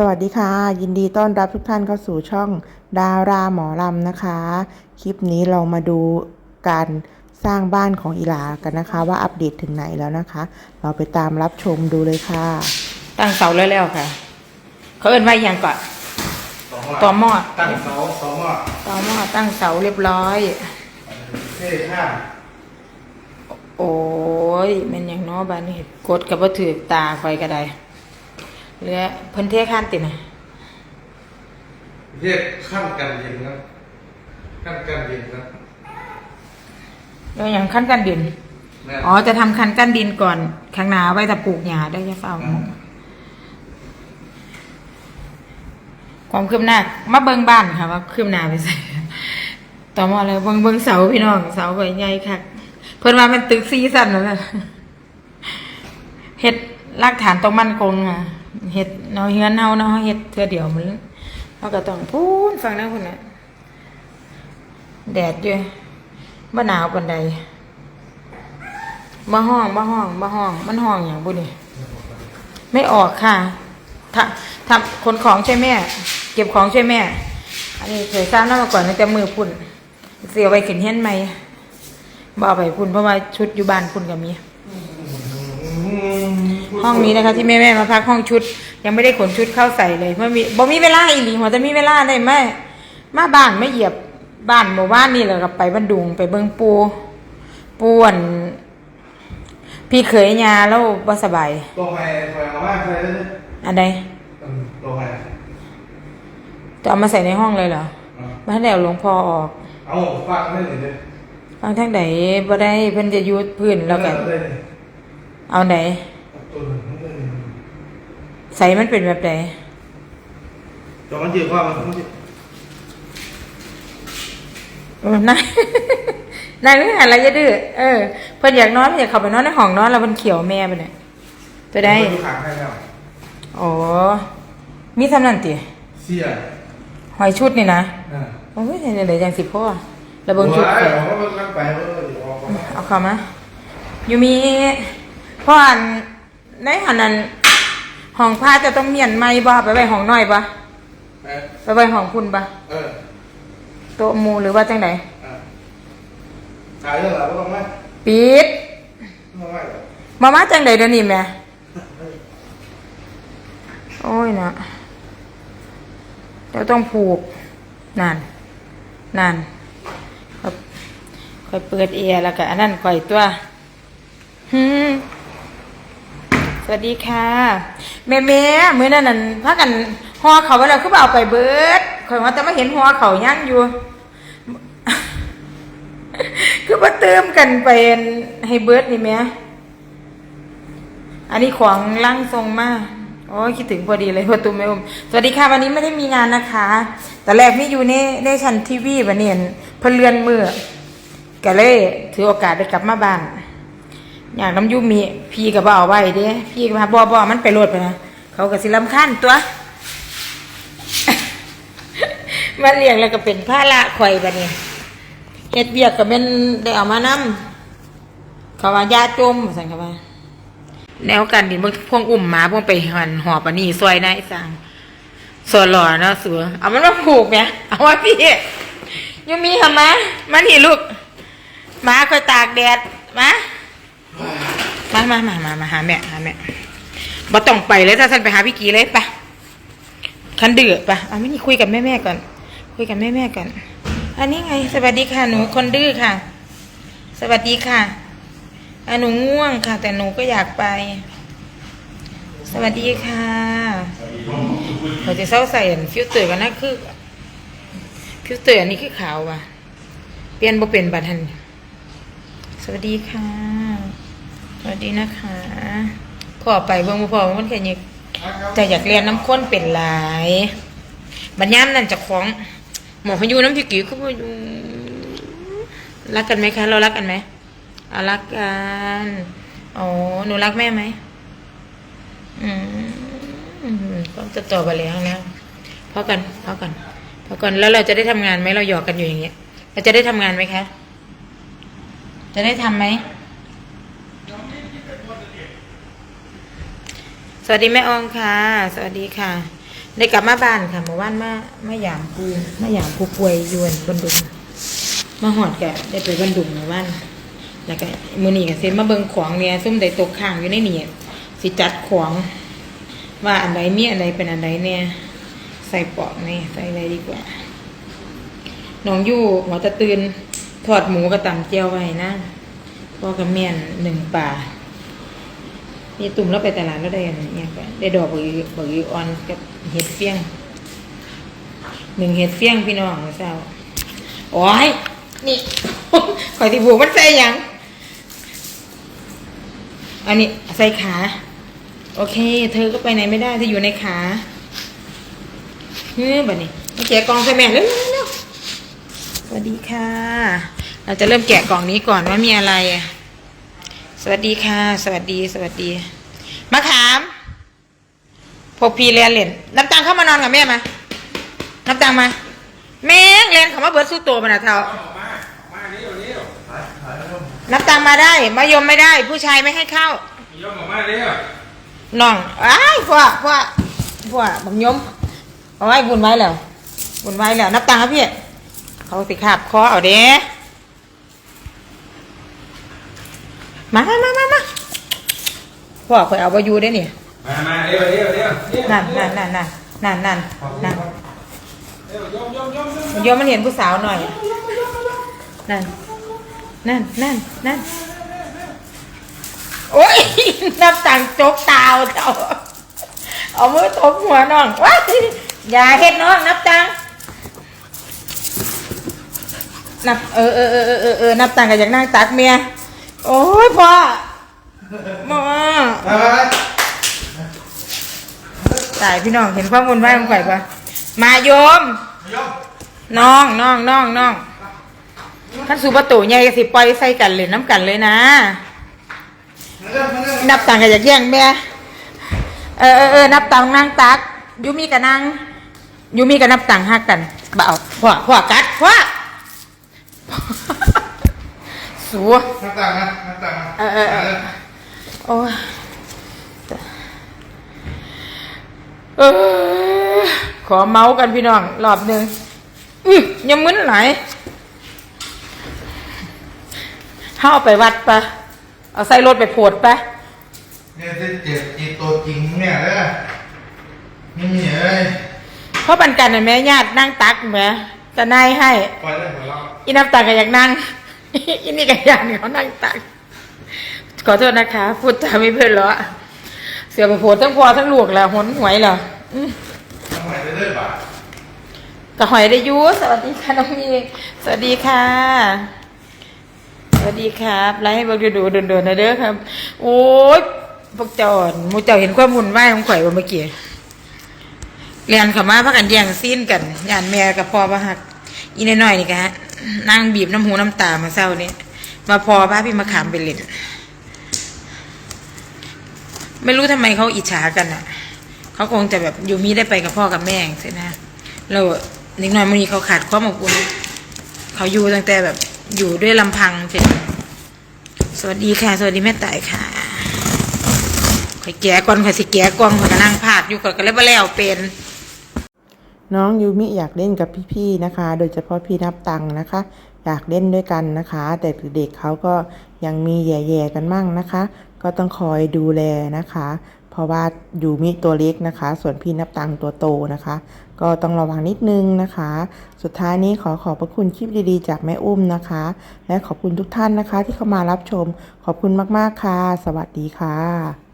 สวัสดีค่ะ ยินดีต้อนรับทุกท่านเข้าสู่ช่องดาราหมอลำนะคะ คลิปนี้เรามาดูการสร้างบ้านของอีหลากันนะคะ ว่าอัปเดตถึงไหนแล้วนะคะ เราไปตามรับชมดูเลยค่ะ ตั้งเสาแล้วๆค่ะ เขาเอิ้นว่าอหย่างก่อนต่อหม้อตั้งเสาสองหม้อต่อหม้อตั้งเสาเรียบร้อยเท่ข้ามโอ้ยแมันอย่างเน้อบานนี้กดกับว่าถือตาคอยก็ได้ เหลือเพิ่นเทข้านตินะเรียกขั้นกันเย็นครับขั้นกันเย็นครับแล้วอย่างขั้นกันดิน แม่อ๋อ จะทำคันกั้นดินก่อนข้างหน้าไว้แต่ปลูกหญ้าได้จะเฝ้าความคืบหน้ามาเบิ่งบ้านค่ะว่าคืบหน้าไปใส่ต่อมาเลยเบิ่งเบิ่งเสาพี่น้องเสาใบใหญ่ค่ะเพิ่นว่ามันตึกซีซั่นแล้วนะเฮ็ดรากฐานต้องมั่นคงค่ะ เฮ็ดเนาะเฮือนเฮาเนาะเฮ็ดเทื่อเดียวมันเฮาก็ต้องพูนฟังนะพุ่นน่ะแดดอยู่บ่หนาวปานใดบ่ห้องบ่ห้องบ่ห้อง มันห้องอย่างบุนี่ไม่ออกค่ะทำทำขนของใช่แม่ เก็บของใช่แม่ อันนี้เคยสร้างน้ามาก่อนตั้งแต่มือพุ่น เสียไว้ขึ้นเฮียนไหมบ่เอาไปพุ่นเพราะว่าชุดอยู่บ้านพุ่นก็มี ห้องนี้นะคะ ที่แม่แม่ๆมาพักห้องชุด ยังไม่ได้ขนชุดเข้าใส่เลยเพราะมีบ่มีเวลาอีหลีหัวจะมีเวลาได้ไหมมาบ้านไม่เหยียบบ้านหมู่บ้านนี่แหละกับไปบันดุงไปเบิงปูป่วน พี่เขยยาแล้วบ่สบายตัวใหม่ตัวเอามาใส่เลยอันใดอืมตัวใหม่จะเอามาใส่ในห้องเลยเหรออะมาให้แล้วหลวงพ่อออก เอาฝากให้หน่อยดิฟังทางไหนบ่ได้เพิ่นจะยุดพื้นแล้วก็เอาเลยดิเอาไหน เอาตัวหนึ่งเอาตัวหนึ่ง ใส่มันเป็นแบบไหนตัวมันเยอะกว่ามันมันเยอะเออนาย นายไม่หันอะไรจะดื้อเออเพิ่นอยากนอนเพิ่นอยากเข้าไปนอนในห้องนอนแล้วเพิ่นเขียวแม่ไปเนี่ยตัวได้มันอยู่ข้างให้แล้วอ๋อมีสำนันติเสียหอยชุดนี่นะอ่าโอ้ยเดี๋ยวๆจังสิพ่อแล้วเบิ่งชุดเขเขียวามันนั่งไปเออเดี๋ยวเอาเข้ามาเอาเข้ามาอยู่มีพ่ออันในหันนั้น ห้องผ้าจะต้องเมียนไหมบ่ไปไว้ห้องน้อยบ่เออไปไว้ห้องพุ่นบ่เออโต๊ะหมู่หรือว่าจังไดอะขายเรื่องอะไรบ้างไหมปิดไม่ไม่หรอกมามาจังไดเดี๋ยวนี้แม่โอ้ยนะเดี๋ยวต้องผูกนั่นนั่นครับค่อยเปิดเอร์แล้วก็อันนั้นค่อยตัวฮึม สวัสดีค่ะแม่แม่เมื่อนั้นนั่นพากันห่อเขาไว้แล้วคือบ่เอาไปเบิดข่อยว่าแต่ไมาเห็นห่อเขาย่างอยู่ คือมาเติมกันไปให้เบิดนี่แหม่อันนี้ของร่างทรงมากโอ้คิดถึงพอดีเลยพอตุ้มแม่อมสวัสดีค่ะ วันนี้ไม่ได้มีงานนะคะแต่แรกพี่อยู่ในในชั้นทีวีวันนี้เพิ่นเลื่อนมือก็เลยถือโอกาสได้กลับมาบ้าน อย่างน้ำยุมีพี่ก็บเอาไว้เด้พี่ก็มาบอบอมันไปโหลดไปนะเขาก็สิลำคันตัวมาเลี้ยงแล้วก็เป็นผ้าละข่อยบัดนี้เฮ็ดเวียกก็เป็นได้เอามานํเขาว่ายาจมสั่นเขาว่าแนวกันดินบางพวงอุ่มหมาพวงไปหันหอบอันนี้ซอยนายสั่งสวนหล่อเนาะสัวเอามันมาผูกไหมเอาไว้พี่ยังมีเหรอมะมานี่ลูกหมาคอยตากแดดมา มามามามามาหาแม่หาแม่บ่ต้องไปเลยถ้าฉันไปหาพี่กีเลยปะคันเดือดปะเอาไม่นี่คุยกับแม่แม่ก่อน คุยกับแม่แม่ก่อน อันนี้ไง สวัสดีค่ะหนูคนดื้อค่ะ สวัสดีค่ะอหนูง่วงค่ะ แต่หนูก็อยากไป สวัสดีค่ะเราจะเศร้าใส่อันฟิลเตอร์กันนะคือฟิลเตอร์อันนี้คือขาวว่ะ เปลี่ยนบ่เป็นบัตรทันสวัสดีค่ะ วัสดีนะคะพ่อไปเบิ่งบ่พ่อมันแค่นี้แต่อยากเรียนน้ำข้นเป็นหลายบัญญัตินั่นจะของหมอพายุน้ำพี่กิ๊กเขาพายุรักกันไหมคะ เรารักกันไหมเอารักกันอ๋อหนูรักแม่ไหมอืมก็จะต่อไปแล้วนะพอกันพอกันพอกันแล้วเราจะได้ทำงานไหมเราหยอกกันอยู่อย่างเงี้ยเราจะได้ทำงานไหมคะ จะได้ทำไหม สวัสดีแม่อองค่ะ สวัสดีค่ะ ได้กลับมาบ้านค่ะเมื่อวานมามาหยามปูมาหยามผู้ป่วยยวนบนดุงมาหอดกะได้ไปบนดุงเมื่อวานแล้วก็มือนี้ก็เซนมาเบิงของเนี่ยซุ่มได้ตกค้างอยู่ในนี่สิจัดของว่าอันใดมีอันใดเป็นอันใดเนี่ย ใส่ปอกนี่ใส่อะไรดีกว่าน้องอยู่หัวตะตื่นทอดหมูกับตำเจียวไว้นะพ่อกับแม่นหนึ่งป่า นี่ตุ่มแล้วไปตลาดแล้วได้อันเนี่ยไปได้ดอกบักอีบักอีออนกับเห็ดเฟี้ยงหนึ่งเห็ดเฟี้ยงพี่น้องเศร้าโอ้ยนี่ข่อยที่ผูกมันใส่ยัง อันนี้ใส่ขา โอเค เธอก็ไปไหนไม่ได้เธออยู่ในขาเฮ้ยแบบนี้มาแกะกล่องใส่แม่เร็วๆเร็วๆสวัสดีค่ะ เราจะเริ่มแกะกล่องนี้ก่อนว่ามีอะไร วัสดีค่ะ สวัสดีสวัสดีมะขามพวกพี่เรียนเล่นน้ำตังเข้ามานอนกับแม่มาน้ำตังมา แม่งเรียนเขามาเบิร์ดสู้ตัวมันนะเท่าน้ำตังมาได้มายมไม่ได้ ผู้ชายไม่ให้เข้ายอมออกมาเร็วน้องอ้ายพ่อพ่อพ่อบังยมเอาไว้บุญไว้แล้วบุญไว้แล้วนับตังค์ครับพี่เขาสิขาบคอเอาเด้ มามามามามาพ่อคอยเอาไปอยู่ได้เนี่ยมามาเร็วเร็วเร็วนั่นนั่นนั่นนั่นนั่นนั่นนั่นเร็วยอมยอมยอมบังยมมันเห็นผู้สาวหน่อยอะนั่น นั่น นั่น นั่น โอ้ยนับตังค์จกตาวเจ้า เอามือตบหัวน้องว้ายอย่าเฮ็ดน้องนับตังค์นับเออเออเออเออเออเออนับตังค์กับอยากนั่งตักเมีย โอ้ยพ่อมามามาตายพี่น้องเห็นความวุ่นวายของข่อยปะมาโยมยอมน้องน้องน้องน้องท่านสุประตูใหญ่ก็สิปล่อยใส่กันเลยน้ำกันเลยนะ มาเร็วมาเร็วนับตังค์กับอยากแย่งแม่ เออเออเออนับตังค์นั่งตักยูมีกับนั่งยูมีกับนับตังค์หักกันบ่เอาพ่อพ่อกัดพ่อ สัวน้ำตาลนะน้ำตาลนะเออเออเออโอ้ยเออขอเมาส์กันพี่น้องรอบหนึ่งอื้อยังมึนไหลายเข้าเอาไปวัดปะเอาใส่รถไปโผดปะเนี่ยจะเจ็บจีตัวจริงเนี่ยเด้อนี่เอ้ยเพราะปันกันน่ะแม่ญาตินั่งตักแม่จะนายให้ปล่อยได้หัวเราะอีนับตักก็อยากนั่ง อีนี่ก็อยากเขานั่งตักขอโทษนะคะ พูดจาไม่เพื่อนเหรอเสือไปโผดทั้งพอทั้งลูกแล้วหนหวยเหรออืมทำไมจะได้บาทกระหอยได้อยูสวัสดีค่ะน้องมีสวัสดีค่ะ สวัสดีครับไลฟ์ให้เบิกดูดูโดนๆนะเด้อครับ โอ้ยพวกเจอนหมูเจ้าเห็นความหุ่นไหวายของข่อยบ่เมื่อกี้เรียนเขามาพักกันแย่งซีนกันยานแม่กับพ่อประหัก อีน้อยๆนี่กะนั่งบีบน้ำหูน้ำตามาเศร้านี่มาพอพาพี่มาขามไปเล่นไม่รู้ทำไมเขาอิจฉากันอะเขาคงจะแบบอยู่มีได้ไปกับพ่อกับแม่ใช่ไหมเราเด็กน้อยมันนี้เขาขาดความอบอุ่นเขาอยู่ตั้งแต่แบบอยู่ด้วยลำพังเสร็จสวัสดีค่ะ สวัสดีแม่ต่ายค่ะข่อยแก่ก่อนข่อยสิแก่ก่อนข่อยก็นั่งพาดอยู่ข่อยก็เลยบ่แล้วเป็น น้องยูมิอยากเล่นกับพี่ๆนะคะ โดยเฉพาะพี่นับตังนะคะ อยากเล่นด้วยกันนะคะ แต่เด็กเขาก็ยังมีแย่ๆกันมั่งนะคะ ก็ต้องคอยดูแลนะคะ เพราะว่ายูมิตัวเล็กนะคะ ส่วนพี่นับตังตัวโตนะคะ ก็ต้องระวังนิดนึงนะคะ สุดท้ายนี้ขอขอบพระคุณคลิปดีๆ จากแม่อุ้มนะคะ และขอบคุณทุกท่านนะคะที่เข้ามารับชม ขอบคุณมากๆค่ะ สวัสดีค่ะ